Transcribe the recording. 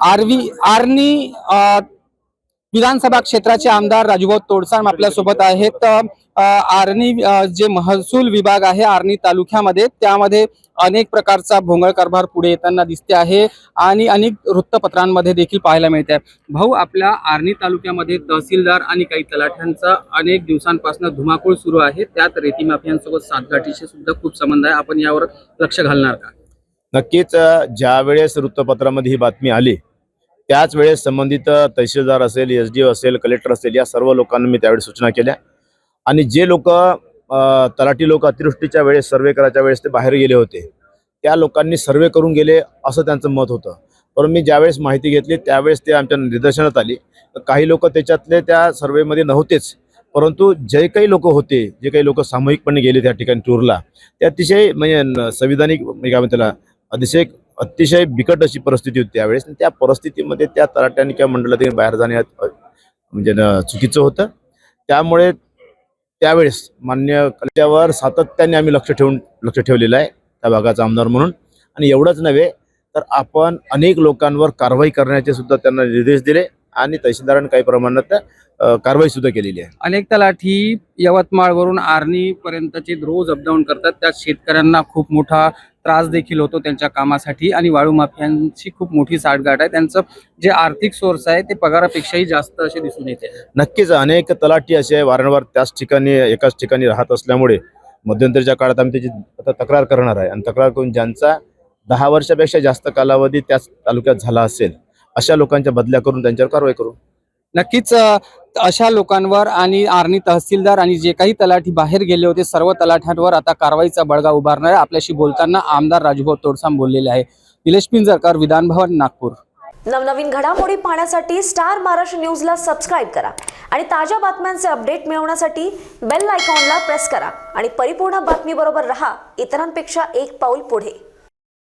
RV Arni विधानसभा क्षेत्राचे आमदार राजूभाऊ तोडसाम आपल्यासोबत आहेत. आर्णी आर्नी जे महसूल विभाग आहे आर्नी तालुक्यामध्ये त्यामध्ये अनेक प्रकारचा भोंगळ कारभार पुढे येताना दिसते आहे आणि अनेक वृत्तपत्रांमध्ये देखील पाहायला मिळते. आहे भाऊ आपल्या आर्नी तालुक्यामध्ये तहसीलदार आणि काही तलाठ्यांचा अनेक दिवसांपासून धुमाकूळ सुरू आहे. त्यात रेती माफियांसोबत सातघाटीचे सुद्धा खूप संबंध आहे. आपण यावर लक्ष घालणार का? नक्कीच ज्या वेळेस वृत्तपत्रामध्ये ही बातमी आली त्याच वेळेस संबंधित तहसीलदार असेल एस डी असेल कलेक्टर असेल या सर्व लोकांना मी त्यावेळी सूचना केल्या. आणि जे लोक तलाठी लोक अतिवृष्टीच्या वेळेस सर्वे करायच्या वेळेस ते बाहेर गेले होते त्या लोकांनी सर्वे करून गेले असं त्यांचं मत होतं. पण मी ज्यावेळेस माहिती घेतली त्यावेळेस ते आमच्या निदर्शनात आली. काही लोक त्याच्यातले त्या सर्वेमध्ये नव्हतेच परंतु जे काही लोक होते जे काही लोक सामूहिकपणे गेले त्या ठिकाणी टूरला ते अतिशय म्हणजे संविधानिक म्हणजे काय म्हणतात त्याला अतिशय अतिशय बिकट अशी परिस्थिती होती त्यावेळेस. आणि त्या परिस्थितीमध्ये त्या तलाट्याने किंवा मंडळातील बाहेर जाणे म्हणजे चुकीचं होतं. त्यामुळे त्यावेळेस मान्य त्यावर सातत्याने आम्ही लक्ष ठेवून लक्ष ठेवलेलं आहे त्या भागाचा आमदार म्हणून. आणि एवढंच नव्हे तर आपण अनेक लोकांवर कारवाई करण्याचे सुद्धा त्यांना निर्देश दिले आणि तहसीलदारांनी काही प्रमाणात कारवाई सुद्धा केलेली आहे. अनेक तलाठी यवतमाळवरून आर्णीपर्यंतचे रोज अपडाऊन करतात. त्यात शेतकऱ्यांना खूप मोठा त्रास देखील होतो त्यांच्या कामासाठी आणि वाळू माफियांची खूप मोठी साठगाठ आहे. त्यांचं जे आर्थिक सोर्स आहे ते पगारापेक्षाही जास्त असे दिसून येते. नक्कीच अनेक तलाठी असे वारंवार त्याच ठिकाणी एकाच ठिकाणी राहत असल्यामुळे मध्यंतरीच्या काळात आम्ही त्याची आता तक्रार करणार आहे. आणि तक्रार करून ज्यांचा दहा वर्षापेक्षा जास्त कालावधी त्याच तालुक्यात झाला असेल अशा लोकांच्या बदल्या करून त्यांच्यावर कारवाई करू. नक्कीच अशा लोकांवर आणि आर्णी तहसीलदार आणि जे काही तलाठी बाहेर गेले होते सर्व तलाठ्यांवर आता कारवाईचा बळगा उभारणार आहे. आपल्याशी बोलताना आमदार राजूभाऊ तोडसाम बोललेले आहे निलेश पिंजरकर विधान भवन नागपूर. नवनवीन घडामोडी पाहण्यासाठी स्टार महाराष्ट्र न्यूजला सबस्क्राईब करा आणि ताज्या बातम्यांचे अपडेट मिळवण्यासाठी बेल आयकॉनला प्रेस करा. आणि परिपूर्ण बातमीबरोबर रहा. इतरांपेक्षा एक पाऊल पुढे.